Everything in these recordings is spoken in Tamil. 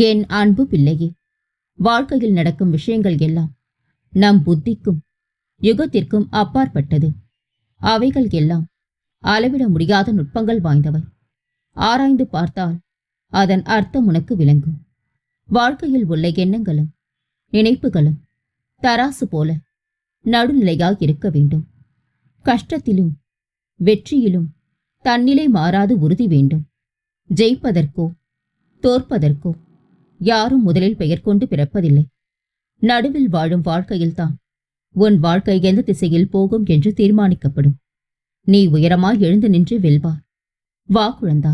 என் அன்பு பிள்ளையே? வாழ்க்கையில் நடக்கும் விஷயங்கள் எல்லாம் நம் புத்திக்கும் யுகத்திற்கும் அப்பாற்பட்டது. அவைகள் எல்லாம் அளவிட முடியாத நுட்பங்கள் வாய்ந்தவை. ஆராய்ந்து பார்த்தால் அதன் அர்த்தம் உனக்கு விளங்கும். வாழ்க்கையில் உள்ள எண்ணங்களும் நினைப்புகளும் தராசு போல நடுநிலையாக இருக்க வேண்டும். கஷ்டத்திலும் வெற்றியிலும் தன்னிலை மாறாது உறுதி வேண்டும். ஜெயிப்பதற்கோ தோற்பதற்கோ யாரும் முதலில் பெயர் கொண்டு பிறப்பதில்லை. நடுவில் வாழும் வாழ்க்கையில்தான். உன் வாழ்க்கை எந்த திசையில் போகும் என்று தீர்மானிக்கப்படும். நீ உயரமாய் எழுந்து நின்று வெல்வார் வா குழந்தா.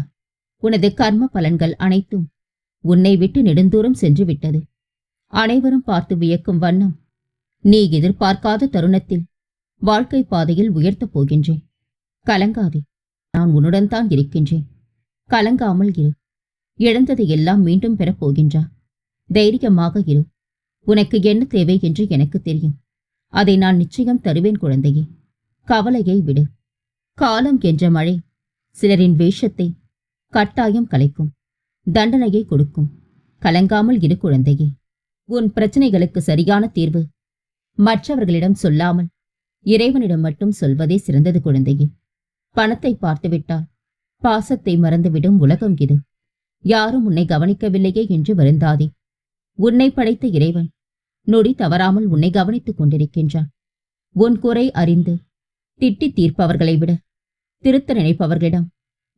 உனது கர்ம பலன்கள் அனைத்தும் உன்னை விட்டு நெடுந்தூரம் சென்று விட்டது அனைவரும் பார்த்து வியக்கும் வண்ணம் நீ எதிர்பார்க்காத தருணத்தில் வாழ்க்கை பாதையில் உயர்த்தப் போகின்றேன். கலங்காதே. நான் உன்னுடன் தான் இருக்கின்றேன். கலங்காமல் இரு. இழந்ததை எல்லாம் மீண்டும் பெறப்போகின்றார் தைரியமாக இரு. உனக்கு என்ன தேவை என்று எனக்கு தெரியும். அதை நான் நிச்சயம் தருவேன் குழந்தையே. கவலையை விடு. காலம் என்ற மழை சிலரின் வேஷத்தை கட்டாயம் கலைக்கும். தண்டனையை கொடுக்கும். கலங்காமல் இரு குழந்தையே. உன் பிரச்சனைகளுக்கு சரியான தீர்வு மற்றவர்களிடம் சொல்லாமல் இறைவனிடம் மட்டும் சொல்வதே சிறந்தது குழந்தையே. பணத்தை பார்த்துவிட்டால் பாசத்தை மறந்துவிடும் உலகம் இது. யாரும் உன்னை கவனிக்கவில்லையே என்று வருந்தாதே. உன்னை படைத்த இறைவன் நொடி தவறாமல் உன்னை கவனித்துக் கொண்டிருக்கின்றான். உன் குறை அறிந்து திட்டி தீர்ப்பவர்களை விட திருத்த நினைப்பவர்களிடம்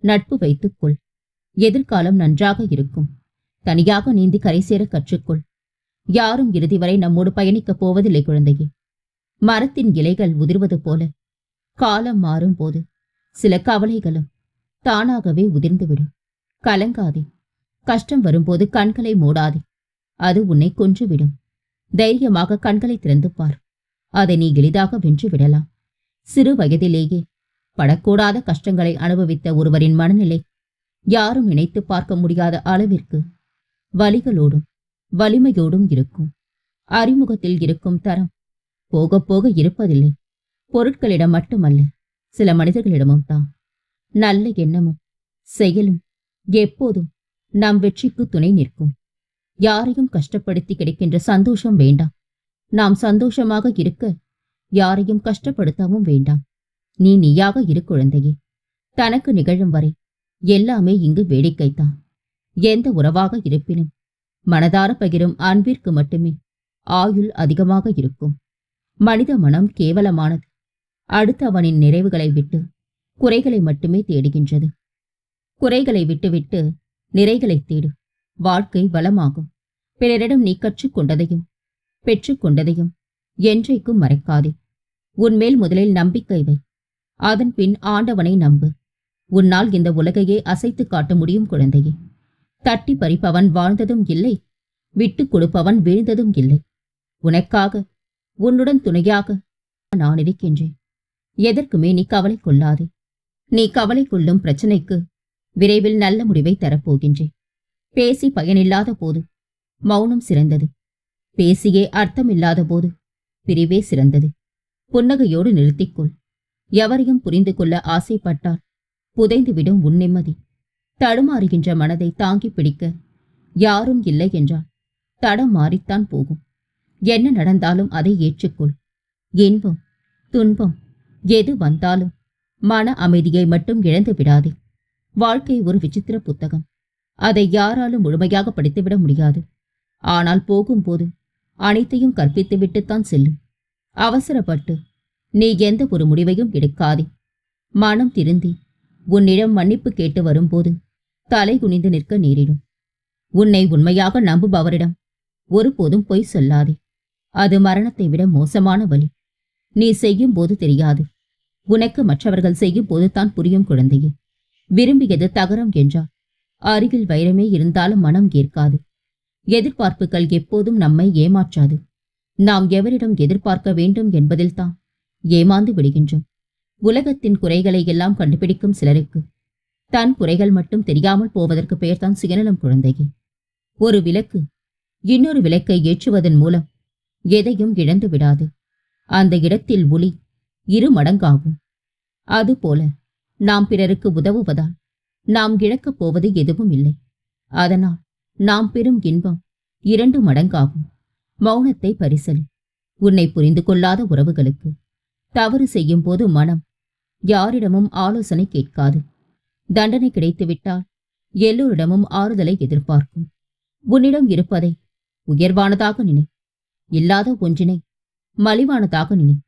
நட்பு வைத்துக்கொள் எதிர்காலம் நன்றாக இருக்கும். தனியாக நீந்தி கரை சேர கற்றுக்கொள். யாரும் இறுதி வரை நம்மோடு பயணிக்கப் போவதில்லை குழந்தையே. மரத்தின் இலைகள் உதிர்வது போல காலம் மாறும் போது சில கவலைகளும் தானாகவே உதிர்ந்துவிடும். கலங்காதே. கஷ்டம் வரும்போது கண்களை மூடாதே. அது உன்னை கொன்றுவிடும். தைரியமாக கண்களை திறந்து பார். அதை நீ எளிதாக வென்று விடலாம். சிறு வயதிலேயே படக்கூடாத கஷ்டங்களை அனுபவித்த ஒருவரின் மனநிலை யாரும் நினைத்து பார்க்க முடியாத அளவிற்கு வலிகளோடும் வலிமையோடும் இருக்கும். அறிமுகத்தில் இருக்கும் தரம் போக போக இருப்பதில்லை. பொருட்களிடம் மட்டுமல்ல சில மனிதர்களிடமும் தான். நல்ல எண்ணமும் செயலும் எப்போதும் நம் வெற்றிக்கு துணை நிற்கும். யாரையும் கஷ்டப்படுத்தி கிடைக்கின்ற சந்தோஷம் வேண்டாம். நாம் சந்தோஷமாக இருக்க யாரையும் கஷ்டப்படுத்தவும் வேண்டாம். நீ நீயாக இரு குழந்தையே. தனக்கு நிகழும் வரை எல்லாமே இங்கு வேடிக்கைத்தான் எந்த உறவாக இருப்பினும் மனதார பகிரும் அன்பிற்கு மட்டுமே ஆயுள் அதிகமாக இருக்கும். மனித மனம் கேவலமானது. அடுத்தவனின் நிறைவுகளை விட்டு குறைகளை மட்டுமே தேடுகின்றது. குறைகளை விட்டுவிட்டு நிறைகளை தேடு. வாழ்க்கை வளமாகும். பிறரிடம் நீ கற்றுக்கொண்டதையும் பெற்றுக்கொண்டதையும் என்றைக்கும் மறைக்காதே. உன்மேல் முதலில் நம்பிக்கை வை. அதன் பின் ஆண்டவனை நம்பு. உன்னால் இந்த உலகையே அசைத்து காட்ட முடியும் குழந்தையே. தட்டி பறிப்பவன் வாழ்ந்ததும் இல்லை விட்டுக் கொடுப்பவன் வீழ்ந்ததும் இல்லை. உனக்காக உன்னுடன் துணையாக நான் இருக்கின்றேன். எதற்குமே நீ கவலை கொள்ளாதே. நீ கவலை கொள்ளும் பிரச்சனைக்கு விரைவில் நல்ல முடிவை தரப்போகின்றேன். பேசி பயனில்லாத போது மௌனம் சிறந்தது. பேசியே அர்த்தமில்லாத போது பிரிவே சிறந்தது. புன்னகையோடு நிறுத்திக்கொள். எவரையும் புரிந்து கொள்ள ஆசைப்பட்டால் புதைந்துவிடும் உன் நிம்மதி. தடுமாறுகின்ற மனதை தாங்கி பிடிக்க யாரும் இல்லை என்றால் தடம் மாறித்தான் போகும். என்ன நடந்தாலும் அதை ஏற்றுக்கொள். இன்பம் துன்பம் எது வந்தாலும் மன அமைதியை மட்டும் இழந்து விடாதே வாழ்க்கை ஒரு விசித்திர புத்தகம். அதை யாராலும் முழுமையாக படித்துவிட முடியாது. ஆனால் போகும்போது அனைத்தையும் கற்பித்துவிட்டுத்தான் செல்லும். அவசரப்பட்டு நீ எந்த ஒரு முடிவையும் எடுக்காதே. மனம் திருந்தி உன்னிடம் மன்னிப்பு கேட்டு வரும்போது தலை குனிந்து நிற்க நேரிடும். உன்னை உண்மையாக நம்புபவரிடம் ஒருபோதும் பொய் சொல்லாதே. அது மரணத்தை விட மோசமான வழி. நீ செய்யும் போது தெரியாது. உனக்கு மற்றவர்கள் செய்யும் போது தான் புரியும் குழந்தையே. விரும்பியது தகரம் என்றார். அருகில் வைரமே இருந்தாலும் மனம் ஏற்காது. எதிர்பார்ப்புகள் எப்போதும் நம்மை ஏமாற்றாது. நாம் எவரிடம் எதிர்பார்க்க வேண்டும் என்பதில்தான் ஏமாந்து விடுகின்றோம். உலகத்தின் குறைகளை எல்லாம் கண்டுபிடிக்கும் சிலருக்கு. தன் குறைகள் மட்டும் தெரியாமல் போவதற்கு பெயர்தான் சுயநலம் குழந்தையே. ஒரு விளக்கு இன்னொரு விளக்கை ஏற்றுவதன் மூலம் எதையும் இழந்து விடாது அந்த இடத்தில் ஒளி இரு மடங்காகும். அதுபோல நாம் பிறருக்கு உதவுவதால் நாம் இழக்கப் போவது எதுவும் இல்லை. அதனால் நாம் பெறும் இன்பம் இரண்டு மடங்காகும். மௌனத்தை பரிசல். உன்னை புரிந்து கொள்ளாத உறவுகளுக்கு தவறு செய்யும் போது மனம் யாரிடமும் ஆலோசனை கேட்காது. தண்டனை கிடைத்துவிட்டால் எல்லோரிடமும் ஆறுதலை எதிர்பார்க்கும். உன்னிடம் இருப்பதை உயர்வானதாக நினை. இல்லாத ஒன்றினை மலிவானதாக நினை.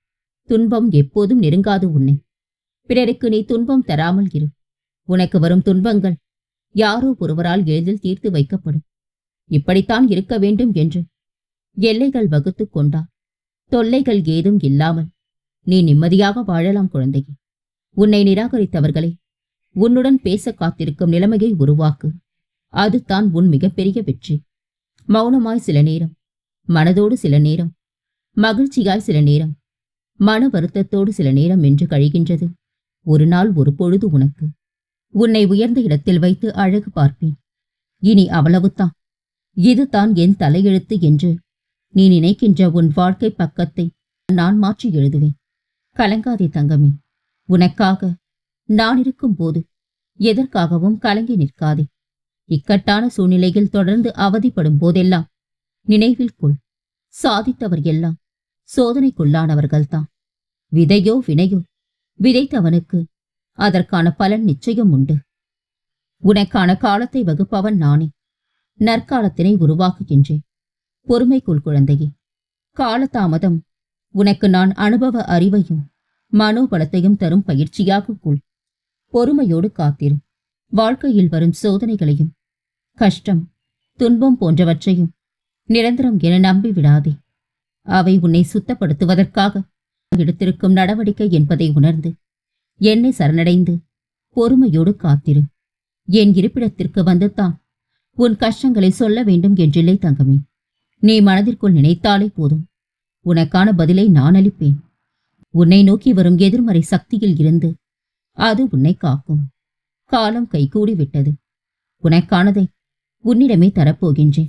துன்பம் எப்போதும் நெருங்காது உன்னை. பிறருக்கு நீ துன்பம் தராமல் இரு. உனக்கு வரும் துன்பங்கள் யாரோ ஒருவரால் எளிதில் தீர்த்து வைக்கப்படும். இப்படித்தான் இருக்க வேண்டும் என்று எல்லைகள் வகுத்துக் கொண்டார் தொல்லைகள் ஏதும் இல்லாமல் நீ நிம்மதியாக வாழலாம் குழந்தையே. உன்னை நிராகரித்தவர்களை உன்னுடன் பேச காத்திருக்கும் நிலைமையை உருவாக்கு. அதுதான் உன் மிகப்பெரிய வெற்றி. மௌனமாய் சில நேரம் மனதோடு சில நேரம் மகிழ்ச்சியாய் சில நேரம் மன வருத்தத்தோடு சில நேரம் என்று கழிகின்றது. ஒரு நாள் ஒரு பொழுது உனக்கு. உன்னை உயர்ந்த இடத்தில் வைத்து அழகு பார்ப்பேன். இனி அவ்வளவுதான். இதுதான் என் தலையெழுத்து என்று நீ நினைக்கின்ற உன் வாழ்க்கை பக்கத்தை நான் மாற்றி எழுதுவேன். கலங்காதே தங்கமே. உனக்காக நான் இருக்கும்போது எதற்காகவும் கலங்கி நிற்காதே. இக்கட்டான சூழ்நிலையில் தொடர்ந்து அவதிப்படும் போதெல்லாம் நினைவில் கொள். சாதித்தவர் எல்லாம் சோதனைக்குள்ளானவர்கள்தான். விதையோ வினையோ விதைத்தவனுக்கு அதற்கான பலன் நிச்சயம் உண்டு. உனக்கான காலத்தை வகுப்பவன் நானே. நற்காலத்தினை உருவாக்குகின்றேன். பொறுமைக்குள் குழந்தையே காலதாமதம் உனக்கு நான் அனுபவ அறிவையும் மனோபலத்தையும் தரும் பயிற்சியாக கொள். பொறுமையோடு காத்திரு. வாழ்க்கையில் வரும் சோதனைகளையும் கஷ்டம் துன்பம் போன்றவற்றையும் நிரந்தரம் என நம்பிவிடாதே. அவை உன்னை சுத்தப்படுத்துவதற்காக எடுத்திருக்கும் நடவடிக்கை என்பதை உணர்ந்து என்னை சரணடைந்து பொறுமையோடு காத்திரு. என் இருப்பிடத்திற்கு வந்துத்தான். உன் கஷ்டங்களை சொல்ல வேண்டும் என்றில்லை தங்கமே. நீ மனதிற்குள் நினைத்தாலே போதும். உனக்கான பதிலை நான் அளிப்பேன். உன்னை நோக்கி வரும் எதிர்மறை சக்தியில் இருந்து அது உன்னை காக்கும். காலம் கைகூடி விட்டது. உனக்கானதை உன்னிடமே தரப்போகின்றேன்.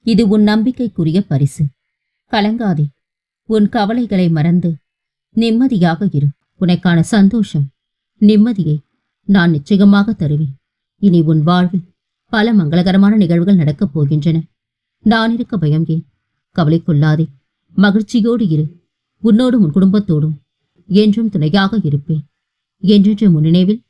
இது உன் நம்பிக்கைக்குரிய பரிசு. கலங்காதே. உன் கவலைகளை மறந்து நிம்மதியாக இரு. உனக்கான சந்தோஷம். நிம்மதியை நான் நிச்சயமாக தருவேன். இனி உன் வாழ்வில் பல மங்களகரமான நிகழ்வுகள் நடக்கப் போகின்றன. நான் இருக்க பயம் ஏன்? கவலை கொள்ளாதே. மகிழ்ச்சியோடு இரு. உன்னோடும் உன் குடும்பத்தோடும் என்றும் துணையாக இருப்பேன். என்றென்று முன்னினைவில்